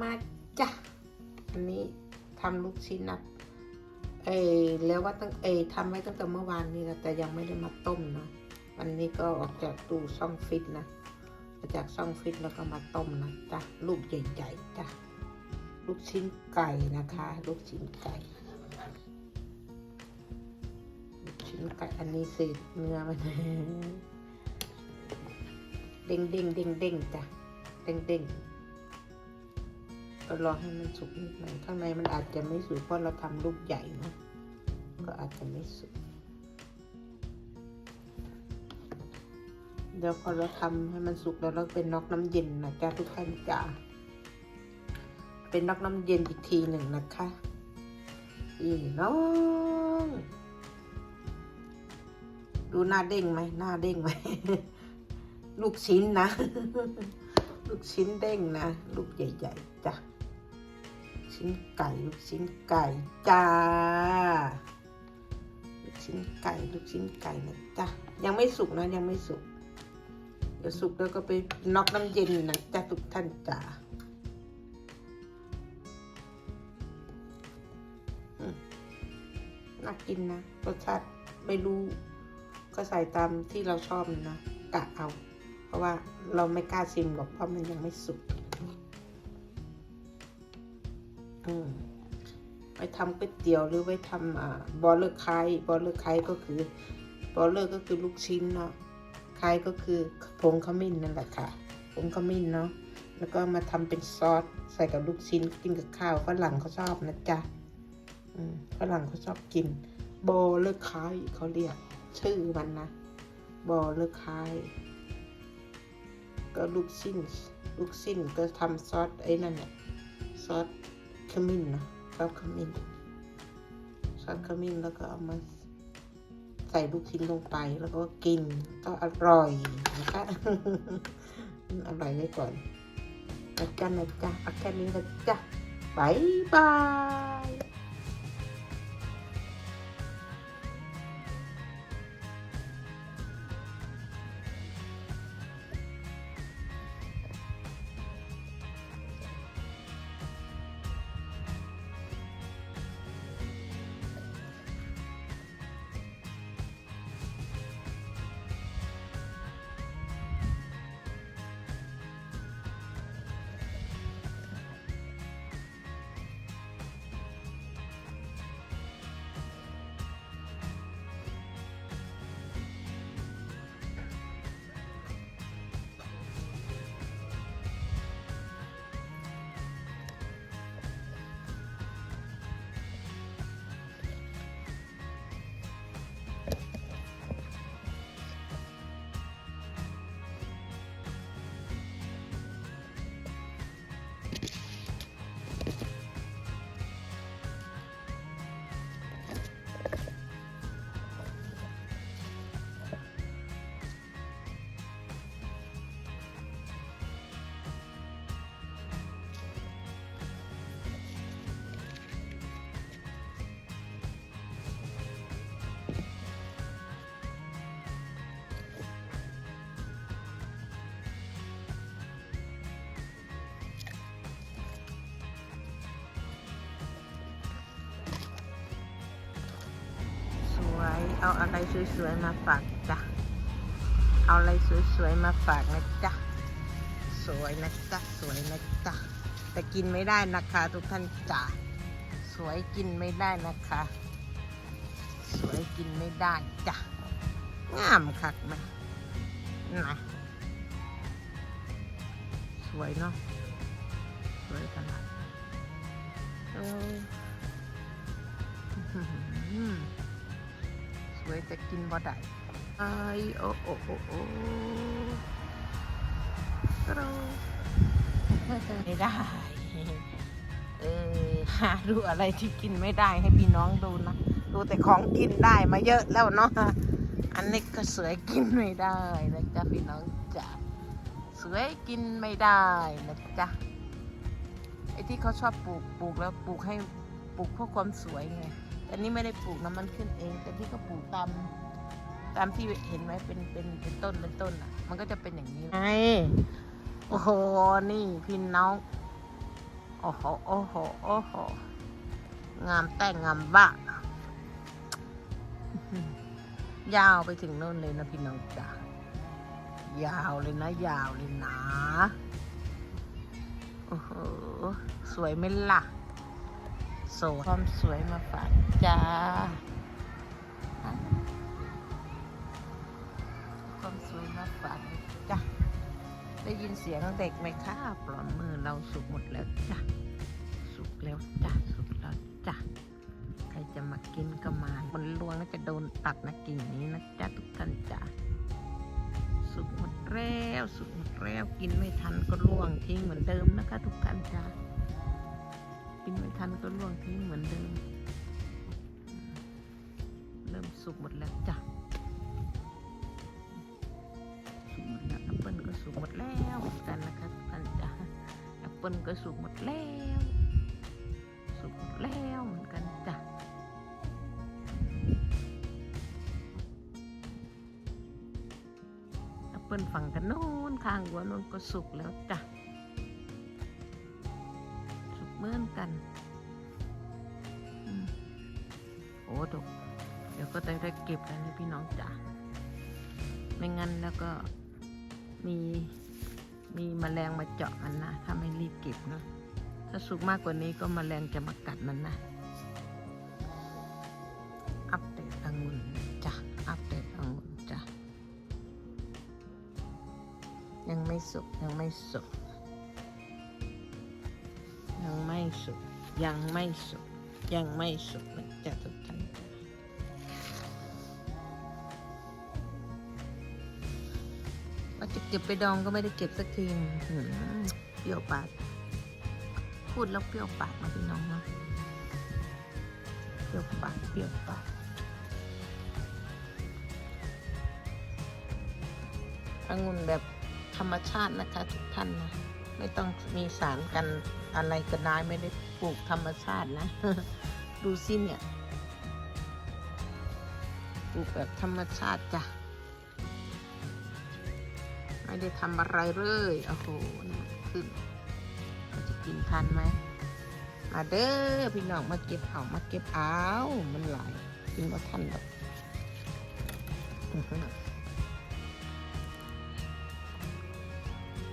มาจ้ะอันนี้ทำลูกชิ้นนะเออแล้วว่าตั้งเออทำไว้ตั้งแต่เมื่อวานนี้นะแต่ยังไม่ได้มาต้มนะวันนี้ก็ออกจากตู้ช่องฟิตนะออกจากช่องฟิตแล้วก็มาต้มนะจ้ะลูกใหญ่ๆจ้ะลูกชิ้นไก่นะคะ ลูกชิ้นไก่ลูกชิ้นไก่อันนี้เศษเนื้อมันเด้งเด้งเด้งเด้งจ้ะเด้งเด้ง ก็รอให้มันสุกนิดหน่อยข้างในมันอาจจะไม่สุกเพราะเราทำลูกใหญ่นะก็อาจจะไม่สุกเดี๋ยวพอเราทำให้มันสุกแล้วเราเป็นน็อกน้ำเย็นนะจ้าทุกท่านจ้าเป็นน็อกน้ำเย็นอีกทีหนึ่งนะคะอีน้องดูหน้าเด้งไหมหน้าเด้งไหมลูกชิ้นนะ ลูกชิ้นเด้งนะ ลูกใหญ่ ๆจ้ะ ชิ้นไก่ลูกชิ้นไก่จ้า ลูกชิ้นไก่ลูกชิ้นไก่นะจ้ะยังไม่สุกนะยังไม่สุก เดี๋ยวสุกแล้วก็ไปน็อกน้ำเย็นนะจ้ะทุกท่านจ้าอืมน่ากินนะรสชาติไม่รู้ก็ใส่ตามที่เราชอบนะกะเอา เพราะว่าเราไม่กล้าชิมหรอกเพราะมันยังไม่สุก อืมไปทำก๋วยเตี๋ยวหรือไปทำอ่าบอลเลอร์ไคบอลเลอร์ไคก็คือบอลเลอร์ก็คือลูกชิ้นเนาะไคก็คือผงขมิ้นนั่นแหละค่ะผงขมิ้นเนาะแล้วก็มาทำเป็นซอสใส่กับลูกชิ้นกินกับข้าวฝรั่งเขาชอบนะจ๊ะฝรั่งเขาชอบกิน บอลเลอร์ไคเขาเรียก ชื่อมันนะบอเลอคายก็ลูกชิ้น ลูกชิ้นก็ทำซอสไอ้นั่นแหละซอส ขมิ้นนะซอสขมิ้นซอสขมิ้นแล้วก็เอามาใส่ลูกชิ้นลงไปแล้วก็กินก็อร่อยนะคะอร่อยไว้ก่อนนะจ๊ะนะจ๊ะเอาแค่นี้นะจ๊ะบายบาย เอาอะไรสวยๆมาฝากจ้ะ เอาอะไรสวยๆมาฝากนะจ๊ะ สวยนะจ๊ะ สวยนะจ๊ะ แต่กินไม่ได้นะคะทุกท่านจ๋า สวยกินไม่ได้นะคะ สวยกินไม่ได้จ้ะ งามคักไหมนะสวยเนาะสวยขนาด สวยแต่กินบ่ได้ไอโอโอโอโอตรไม่ได้ เออหาดูอะไรที่กินไม่ได้ให้พี่น้องดูนะ ดูแต่ของกินได้มาเยอะแล้วเนาะ อันนี้ก็สวยกินไม่ได้นะจ๊ะพี่น้องจ๋าสวยกินไม่ได้นะจ๊ะไอ้ที่เขาชอบปลูกปลูกแล้วปลูกให้ปลูกเพื่อความสวยไง แต่นี่ไม่ได้ปลูกนะมันขึ้นเอง แต่ที่เขาปลูกตามตามที่เห็นไหมเป็นเป็นเป็นต้นเป็นต้นอะ มันก็จะเป็นอย่างนี้ไงโอ้โหนี่พี่น้องโอ้โหโอ้โหโอ้โหงามแต่งงามบ้าอื้อหือยาวไปถึงโน่นเลยนะพี่น้องจ๋ายาวเลยนะ ยาวเลยนะโอ้โหสวยไหมล่ะ โสดความสวยมาฝากจ้า ความสวยมาฝากจ้ะได้ยินเสียงเด็กไหมคะปลอมมือเราสุกหมดแล้วจ้ะสุกแล้วจ้ะสุกแล้วจ้ะใครจะมากินก็มาคนลวงก็จะโดนตัดนะกิ่งนี้นะจ๊ะทุกท่านจ้ะสุกหมดแล้วสุกหมดแล้วกินไม่ทันก็ล่วงทิ้งเหมือนเดิมนะคะ ทุกท่านจ้ะกิ นไม่ทันก็ล่วงทิ้งเหมือนเดิม เริ่มสุกหมดแล้วจ้ะ สุกหมดแล้วแอปเปิลก็สุกหมดแล้วกันนะคะทุกท่านจ้ะแอปเปิลก็สุกหมดแล้ว สุกหมดแล้วเหมือนกันจ้ะแอปเปิลฝั่งกันโน้นข้างหัวโน้นก็สุกแล้วจ้ะสุกเหมือนกัน โอ้ดกเดี๋ยวก็ได้ได้เก็บแล้วนี่พี่น้องจ้ะไม่งั้นแล้วก็มีมีแมลงมาเจาะมันนะ ถ้าไม่รีบเก็บนะถ้าสุกมากกว่านี้ก็แมลงจะมากัดมันนะ อัปเดตองุ่นจ้ะอัปเดตองุ่นจ้ะยังไม่สุกยังไม่สุกยังไม่สุกยังไม่สุกยังไม่สุกนะจ๊ะ เก็บไปดองก็ไม่ได้เก็บสักทีเปรี้ยวปาก พูดแล้วเปรี้ยวปากมาพี่น้องนะเปรี้ยวปากเปรี้ยวปากองุ่นแบบธรรมชาตินะคะ ทุกท่านนะไม่ต้องมีสารกันอะไรก็ได้ไม่ได้ปลูกธรรมชาตินะ ดูสิเนี่ย ปลูกแบบธรรมชาติจ้ะ ไม่ได้ทำอะไรเลยโอ้โหนะขึ้นจะกินทันไหมมาเด้อพี่น้องมาเก็บเอามาเก็บเอามันหลายกินบ่ทันหรอ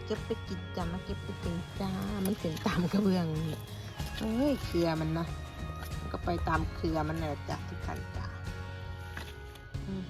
เก็บไปกินจ้ามาเก็บไปกินจ้า มันเป็นตามกระเบื้องนี่เฮ้ยเครือมันนะนก็ไปตามเครือมันน่ะจ้ะทุกท่านจ้าอืม